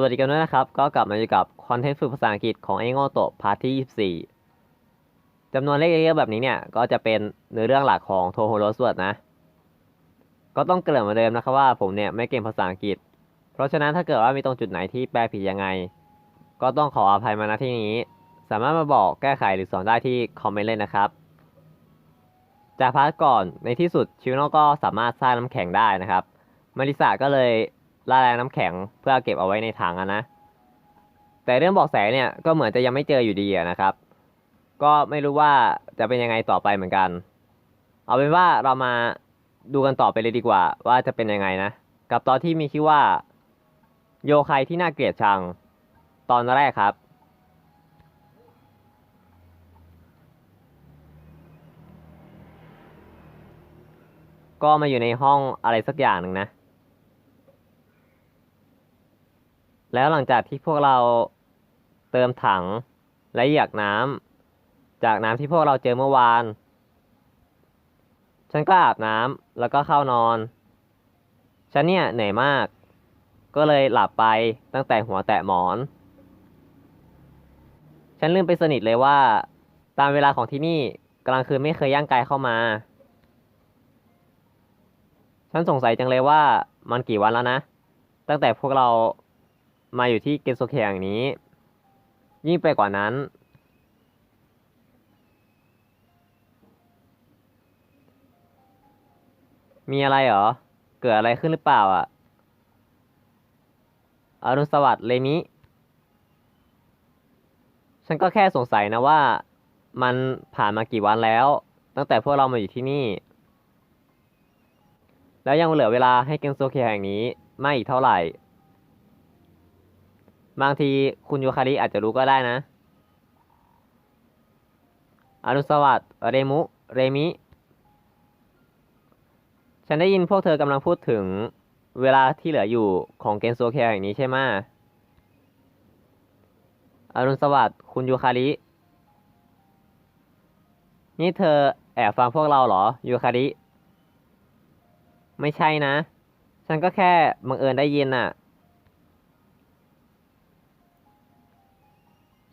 วัสดีกันด้วยนะครับ ก็กลับมาอยู่กับคอนเทนต์ฝึกภาษาอังกฤษของไอโงโตพาร์ทที่ 24จำนวนเลขเยอะๆแบบนี้เนี่ย ก็จะเป็นเนื้อเรื่องหลักของโทโฮโรสวดนะ ก็ต้องเกริ่นมาเดิมนะครับว่าผมเนี่ยไม่เก่งภาษาอังกฤษ เพราะฉะนั้นถ้าเกิดว่ามีตรงจุดไหนที่แปลผิดยังไง ก็ต้องขออภัยมาณที่นี้ สามารถมาบอกแก้ไขหรือสอนได้ที่คอมเมนต์เลยนะครับ จากพาร์ทก่อนในที่สุดชิวโนก็สามารถสร้างน้ำแข็งได้นะครับมาริสาก็เลย ละลายน้ำแข็งเพื่อเก็บเอาไว้ในถังนะ แต่เรื่องบอกแสเนี่ยก็เหมือนจะยังไม่เจออยู่ดีนะครับ ก็ไม่รู้ว่าจะเป็นยังไงต่อไปเหมือนกัน เอาเป็นว่าเรามาดูกันต่อไปเลยดีกว่า ว่าจะเป็นยังไงนะ กับตอนที่มีชื่อว่า โยใครที่น่าเกลียดชัง ตอนแรกครับก็มาอยู่ในห้องอะไรสักอย่างหนึ่งนะ แล้วหลังจากที่พวกเราเติมถังและเหยียกน้ำจากน้ำที่พวกเราเจอเมื่อวาน ฉันก็อาบน้ำแล้วก็เข้านอน ฉันเนี่ยเหนื่อยมาก ก็เลยหลับไปตั้งแต่หัวแตะหมอน ฉันลืมไปสนิทเลยว่า ตามเวลาของที่นี่กลางคืนไม่เคยย่างกายเข้ามา ฉันสงสัยจังเลยว่ามันกี่วันแล้วนะ ตั้งแต่พวกเรา มาอยู่ที่เกนโซเคอย่างนี้ ยิ่งไปกว่านั้น มีอะไรเหรอ เกิดอะไรขึ้นหรือเปล่าอะอรุณสวัสดิ์เลมิ ฉันก็แค่สงสัยนะว่า มันผ่านมากี่วันแล้ว ตั้งแต่พวกเรามาอยู่ที่นี่ แล้วยังเหลือเวลาให้เกนโซเคแห่งนี้ไม่อีกเท่าไหร่ บางทีคุณยูคาริอาจจะรู้ก็ได้นะอนุสวัสดิ์เรมุ เรมิ ฉันได้ยินพวกเธอกำลังพูดถึงเวลาที่เหลืออยู่ของเกนโซเคแห่งนี้ใช่ไหมอรุณสวัสดิ์คุณยูคาริ นี่เธอแอบฟังพวกเราเหรอ ยูคาริ ไม่ใช่นะ ฉันก็แค่บังเอิญได้ยินน่ะ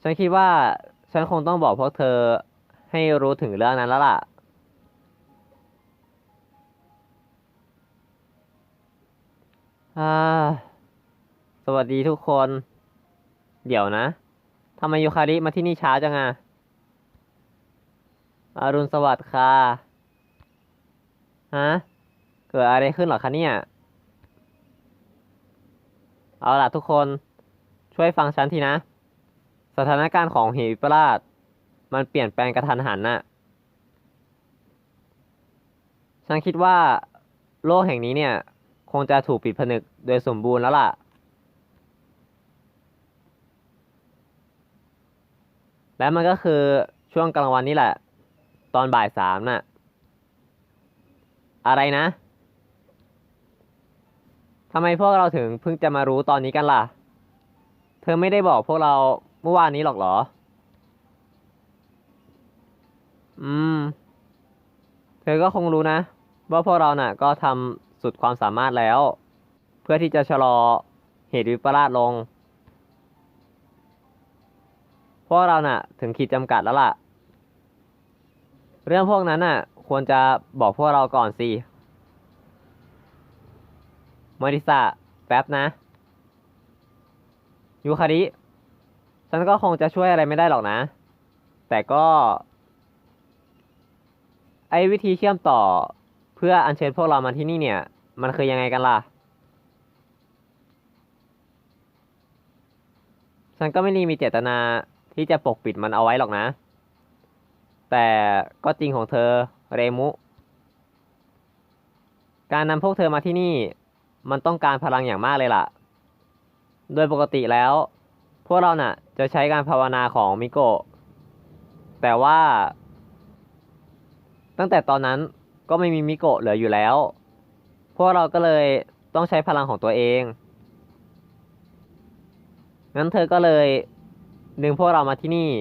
ฉันคิดว่าฉันคงต้องบอกพวกเธอให้รู้ถึงเรื่องนั้นแล้วล่ะ สวัสดีทุกคน เดี๋ยวนะ ทำไมยูคาริมาที่นี่ช้าจังอะอรุณสวัสดิ์ค่ะ ฮะ เกิดอะไรขึ้นหรอคะเนี่ย เอาล่ะทุกคน ช่วยฟังฉันทีนะ สถานการณ์ของเหวิปลาสมันเปลี่ยนแปลงกระทันหันน่ะ ฉันคิดว่า โลกแห่งนี้เนี่ย คงจะถูกปิดผนึกโดยสมบูรณ์แล้วล่ะ และมันก็คือช่วงกลางวันนี่แหละ ตอนบ่ายสามน่ะ อะไรนะทำไมพวกเราถึงเพิ่งจะมารู้ตอนนี้กันล่ะ เธอไม่ได้บอกพวกเรา เมื่อวานนี้หรอกเหรอ อืม เธอก็คงรู้นะ ว่าพวกเราน่ะ ก็ทำสุดความสามารถแล้ว เพื่อที่จะชะลอเหตุวิปลาสลง พวกเราน่ะ ถึงขีดจำกัดแล้วล่ะ เรื่องพวกนั้นน่ะ ควรจะบอกพวกเราก่อนสิมาริสะแป๊บนะ ยูคาริ ฉันก็คงจะช่วยอะไรไม่ได้หรอกนะ แต่ก็ ไอ้วิธีเชื่อมต่อเพื่ออัญเชิญพวกเรามาที่นี่เนี่ย มันคือยังไงกันล่ะ ฉันก็ไม่ได้มีเจตนาที่จะปกปิดมันเอาไว้หรอกนะ แต่ก็จริงของเธอเรมุ การนำพวกเธอมาที่นี่ มันต้องการพลังอย่างมากเลยล่ะ โดยปกติแล้ว วกเราน่ะ จะใช้การภาวนาของมิโกะแต่ว่า ตั้งแต่ตอนนั้นก็ไม่มีมิโกะเหลืออยู่แล้ว พวกเราก็เลยต้องใช้พลังของตัวเอง งั้นเธอก็เลยดึงพวกเรามาที่นี่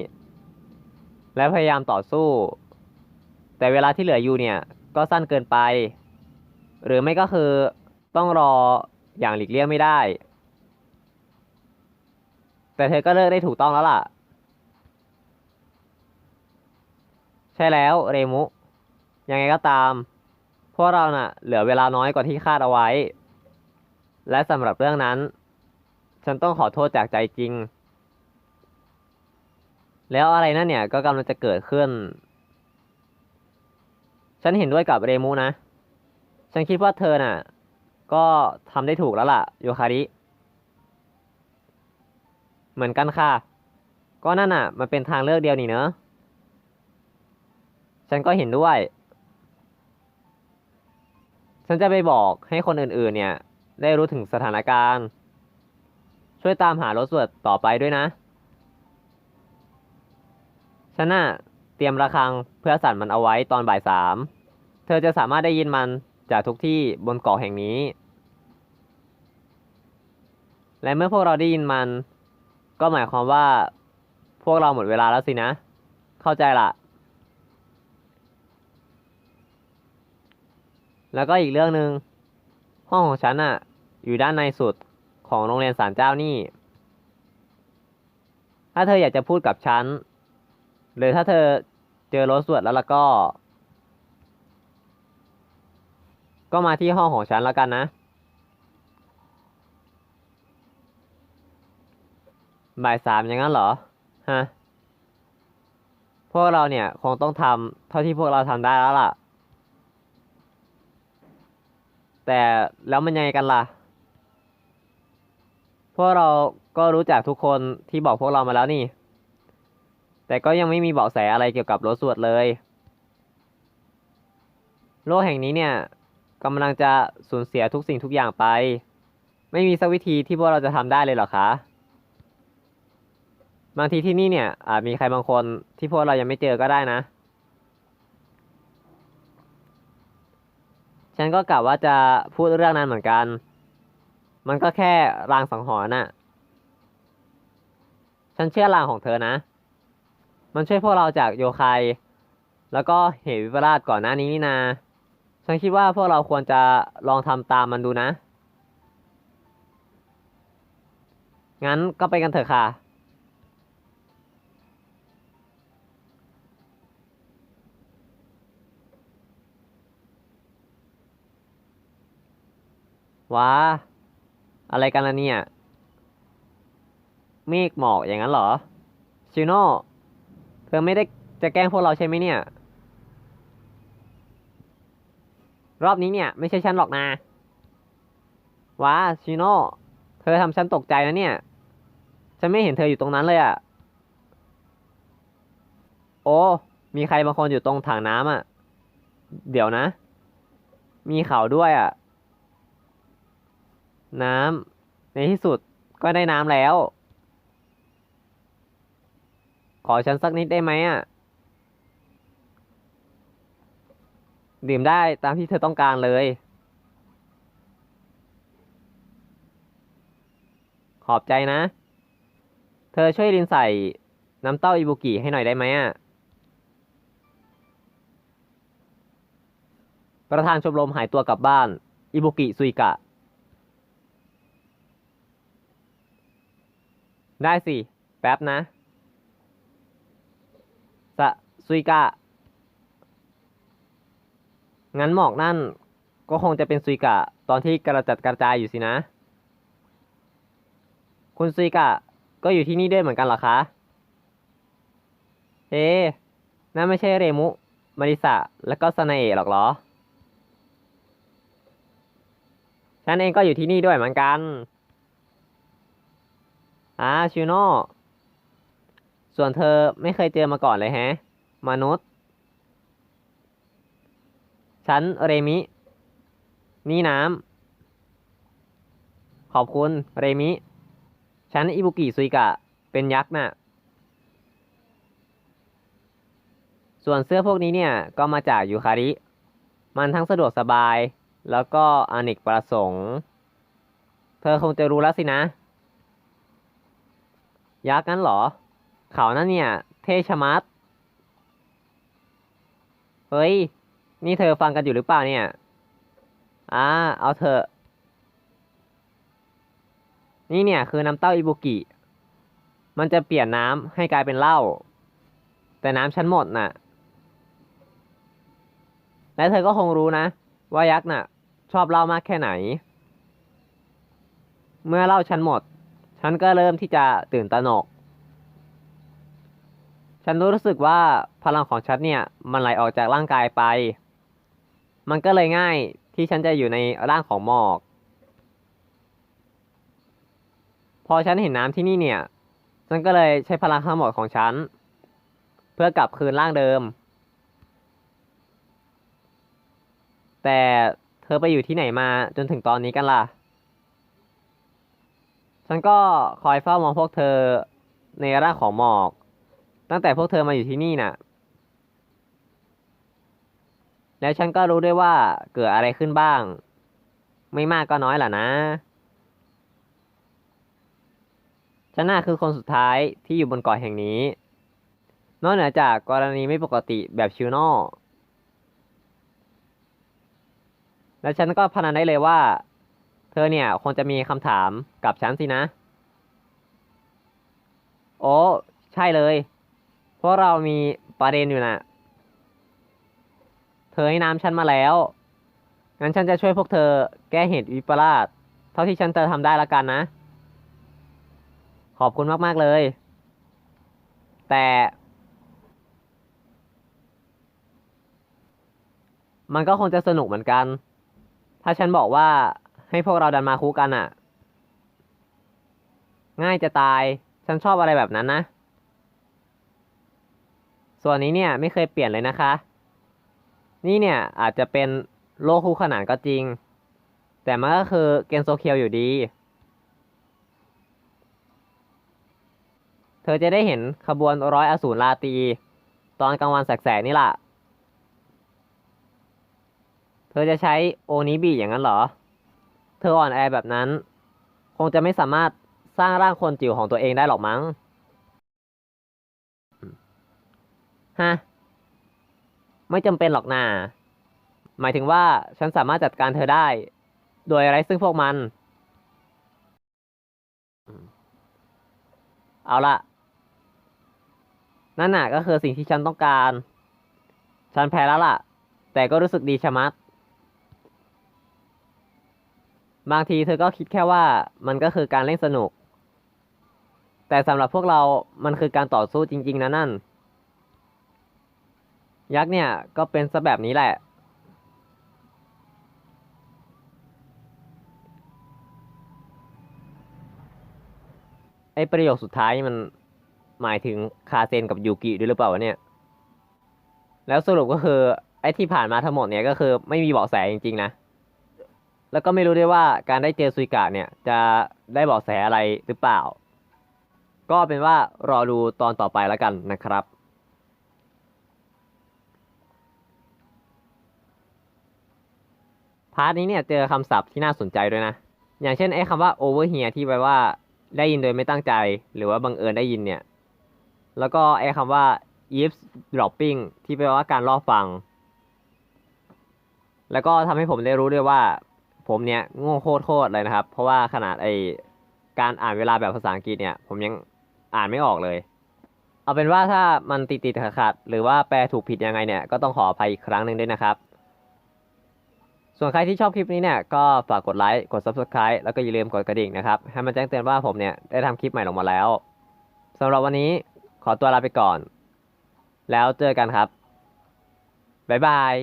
และพยายามต่อสู้ แต่เวลาที่เหลืออยู่เนี่ย ก็สั้นเกินไป หรือไม่ก็คือต้องรออย่างหลีกเลี่ยงไม่ได้ แต่เธอก็เลิกได้ถูกต้องแล้วล่ะ ใช่แล้วเรมุ ยังไงก็ตาม พวกเราน่ะ เหลือเวลาน้อยกว่าที่คาดเอาไว้ และสำหรับเรื่องนั้น ฉันต้องขอโทษจากใจจริง แล้วอะไรนั่นเนี่ยก็กำลังจะเกิดขึ้น ฉันเห็นด้วยกับเรมูนะ ฉันคิดว่าเธอน่ะ ก็ทำได้ถูกแล้วล่ะโยคาริ เหมือนกันค่ะ ก็นั่นน่ะ มันเป็นทางเลือกเดียวนี่เนอะ ฉันก็เห็นด้วย ฉันจะไปบอกให้คนอื่นๆ เนี่ย ได้รู้ถึงสถานการณ์ ช่วยตามหารถสวดต่อไปด้วยนะ ฉันน่ะ เตรียมระฆังเพื่อสั่นมันเอาไว้ตอนบ่ายสาม เธอจะสามารถได้ยินมันจากทุกที่บนเกาะแห่งนี้ และเมื่อพวกเราได้ยินมัน ก็หมายความว่า พวกเราหมดเวลาแล้วสินะ เข้าใจละแล้วก็อีกเรื่องหนึ่งห้องของฉันอะอยู่ด้านในสุดของโรงเรียนศาลเจ้านี่ ถ้าเธออยากจะพูดกับฉัน หรือถ้าเธอเจอรถสวดแล้วล่ะก็ ก็มาที่ห้องของฉันแล้วกันนะ บ่ายสามอย่างนั้นเหรอ ฮะ พวกเราเนี่ยคงต้องทำเท่าที่พวกเราทำได้แล้วล่ะ แต่แล้วมันยังไงกันล่ะ พวกเราก็รู้จักทุกคนที่บอกพวกเรามาแล้วนี่ แต่ก็ยังไม่มีเบาะแสอะไรเกี่ยวกับรถสวดเลย โลกแห่งนี้เนี่ยกำลังจะสูญเสียทุกสิ่งทุกอย่างไป ไม่มีสักวิธีที่พวกเราจะทำได้เลยเหรอคะ บางทีที่นี่เนี่ยอาจมีใครบางคนที่พวกเรายังไม่เจอก็ได้นะ ฉันก็กะว่าจะพูดเรื่องนั้นเหมือนกัน มันก็แค่รางสังหรณ์น่ะ ฉันเชื่อรางของเธอนะ มันช่วยพวกเราจากโยคายแล้วก็เหตุวิปลาสก่อนหน้านี้นี่นา ฉันคิดว่าพวกเราควรจะลองทำตามมันดูนะ งั้นก็ไปกันเถอะค่ะ ว้า อะไรกันล่ะเนี่ย เมฆหมอกอย่างนั้นเหรอ ชิโน่ เธอไม่ได้จะแกล้งพวกเราใช่ไหมเนี่ย รอบนี้เนี่ย ไม่ใช่ฉันหรอกนะ ว้า ชิโน่ เธอทำฉันตกใจนะเนี่ย ฉันไม่เห็นเธออยู่ตรงนั้นเลยอะโอ้ มีใครบางคนอยู่ตรงถังน้ำอะเดี๋ยวนะ มีเขาด้วยอะ น้ำในที่สุดก็ได้น้ำแล้ว ขอฉันสักนิดได้ไหมอะ ดื่มได้ตามที่เธอต้องการเลย ขอบใจนะ เธอช่วยรินใส่น้ำเต้าอิบุกิให้หน่อยได้ไหมอะ ประธานชมรมหายตัวกลับบ้าน อิบุกิซุยกะ ได้สิ แป๊บนะสะซุยกะ งั้นหมอกนั่น ก็คงจะเป็นซุยกะ ตอนที่กระจัดกระจายอยู่สินะ คุณซุยกะ ก็อยู่ที่นี่ด้วยเหมือนกันเหรอคะเฮ้นั่นไม่ใช่เรมุ มาริสะ และก็สนาเอะหรอกเหรอ ฉันเองก็อยู่ที่นี่ด้วยเหมือนกัน อ่าชิโน่ส่วนเธอไม่เคยเจอมาก่อนเลยแฮะ มนุษย์ ฉันเรมิ นี่น้ำ ขอบคุณเรมิ ฉันอิบุกิซุยกะ เป็นยักษ์น่ะ ส่วนเสื้อพวกนี้เนี่ย ก็มาจากยูคาริ มันทั้งสะดวกสบาย แล้วก็อเนกประสงค์ เธอคงจะรู้แล้วสินะ ยักษ์งั้นเหรอ เขานั่นเนี่ย เทชมัดเฮ้ย นี่เธอฟังกันอยู่หรือเปล่าเนี่ยอ่าเอาเถอะ นี่เนี่ยคือน้ำเต้าอิบุกิ มันจะเปลี่ยนน้ำให้กลายเป็นเหล้า แต่น้ำฉันหมดน่ะ และเธอก็คงรู้นะ ว่ายักษ์น่ะ ชอบเหล้ามากแค่ไหน เมื่อเหล้าฉันหมด ฉันก็เริ่มที่จะตื่นตระหนก ฉันรู้สึกว่าพลังของฉันเนี่ยมันไหลออกจากร่างกายไป มันก็เลยง่ายที่ฉันจะอยู่ในร่างของหมอก พอฉันเห็นน้ำที่นี่เนี่ย ฉันก็เลยใช้พลังทั้งหมดของฉัน เพื่อกลับคืนร่างเดิม แต่เธอไปอยู่ที่ไหนมาจนถึงตอนนี้กันล่ะ ฉันก็คอยเฝ้ามองพวกเธอในร่างของหมอก ตั้งแต่พวกเธอมาอยู่ที่นี่น่ะ แล้วฉันก็รู้ด้วยว่าเกิดอะไรขึ้นบ้าง ไม่มากก็น้อยล่ะนะ ฉันน่าคือคนสุดท้ายที่อยู่บนเกาะแห่งนี้ นอกเหนือจากกรณีไม่ปกติแบบชิวนอและฉันก็พนันได้เลยว่า เธอเนี่ยคงจะมีคำถามกับฉันสินะ โอ้ใช่เลย เพราะเรามีประเด็นอยู่นะเธอให้น้ำฉันมาแล้ว งั้นฉันจะช่วยพวกเธอแก้เหตุวิปลาสเท่าที่ฉันจะทำได้ละกันนะ ขอบคุณมาก ๆ เลย แต่ มันก็คงจะสนุกเหมือนกัน ถ้าฉันบอกว่า ให้พวกเราดันมาคู่กันอะ ง่ายจะตาย ฉันชอบอะไรแบบนั้นนะ ส่วนนี้เนี่ยไม่เคยเปลี่ยนเลยนะคะ นี่เนี่ยอาจจะเป็นโลกคู่ขนานก็จริง แต่มันก็คือเกนโซเคียวอยู่ดี เธอจะได้เห็นขบวนร้อยอสูรลาตี ตอนกลางวันแสกๆนี่ล่ะ เธอจะใช้โอนิบิอย่างนั้นเหรอ เธออ่อนแอแบบนั้น คงจะไม่สามารถสร้างร่างคนจิ๋วของตัวเองได้หรอกมั้ง ฮะ ไม่จำเป็นหรอกนาหมายถึงว่าฉันสามารถจัดการเธอได้ โดยอะไรซึ่งพวกมัน เอาละนั่นน่ะก็คือสิ่งที่ฉันต้องการ ฉันแพ้แล้วล่ะ แต่ก็รู้สึกดีชะมัด บางทีเธอก็คิดแค่ว่ามันก็คือการเล่นสนุก แต่สำหรับพวกเรา มันคือการต่อสู้จริง ๆ นะนั่น ยักษ์เนี่ยก็เป็นซะแบบนี้แหละ ไอประโยคสุดท้ายมันหมายถึงคาเซนกับยูกิด้วยหรือเปล่าวะเนี่ย แล้วสรุปก็คือ ไอที่ผ่านมาทั้งหมดเนี่ยก็คือไม่มีเบาะแสจริง ๆ นะ แล้วก็ไม่รู้ด้วยว่าการได้เจอซุยกะเนี่ยจะได้เบาะแสอะไรหรือเปล่า ก็เป็นว่ารอดูตอนต่อไปแล้วกันนะครับพาร์ทนี้เนี่ยเจอคำศัพท์ที่น่าสนใจด้วยนะ อย่างเช่นไอ้คำว่า over here ที่แปลว่าได้ยินโดยไม่ตั้งใจ หรือว่าบังเอิญได้ยินเนี่ย แล้วก็ไอ้คำว่า eavesdropping ที่แปลว่าการรอบฟัง แล้วก็ทำให้ผมได้รู้ด้วยว่า ผมเนี่ยโง่โคตรๆเลยนะครับ เพราะว่าขนาดไอการอ่านเวลาแบบภาษาอังกฤษเนี่ย ผมยังอ่านไม่ออกเลย เอาเป็นว่าถ้ามันติดติดขัดหรือว่าแปลถูกผิดยังไงเนี่ยก็ต้องขออภัยอีกครั้งหนึ่งด้วยนะครับ ส่วนใครที่ชอบคลิปนี้เนี่ยก็ฝากกดไลค์กด Subscribe แล้วก็อย่าลืมกดกระดิ่งนะครับ ให้มันแจ้งเตือนว่าผมเนี่ยได้ทำคลิปใหม่ลงมาแล้วสำหรับวันนี้ขอตัวลาไปก่อน แล้วเจอกันครับบ๊ายบาย